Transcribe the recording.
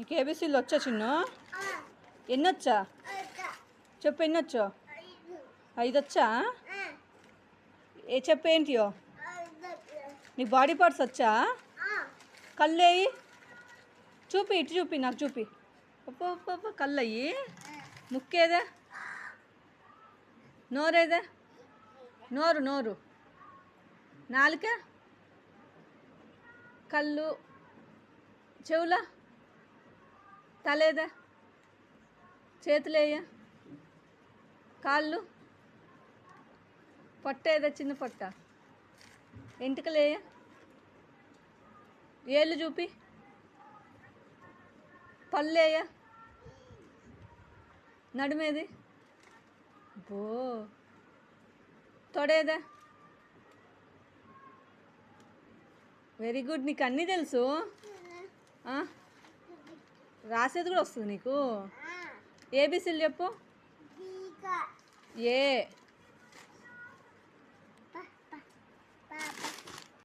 నీకు ఏబీసీలు వచ్చా చిన్ను? ఎన్నొచ్చా? చెప్పు ఎన్నొచ్చో? ఐదు. వచ్చా ఏ చెప్పు ఏంటియో? నీ బాడీ పార్ట్స్ వచ్చా? కళ్ళు వేయి చూపి ఇటు చూపి నాకు చూపి. అప్ప అప్ప అప్ప కళ్ళు అయ్యి ముక్కేదే? నోరేదే? నోరు నోరు. నాలుక? కళ్ళు? చెవుల? తలేదా? చేతులేయ కాళ్ళు? పొట్ట ఏదా చిన్న పొట్ట. ఎంటుకలేయ ఏళ్ళు చూపి. పళ్ళేయ నడుమేది? బో. తొడేదా? వెరీ గుడ్ నీకు అన్నీ తెలుసు? ఆ? రాసేది కూడా వస్తుంది నీకు? ఏబీసీలు చెప్పు. ఏ.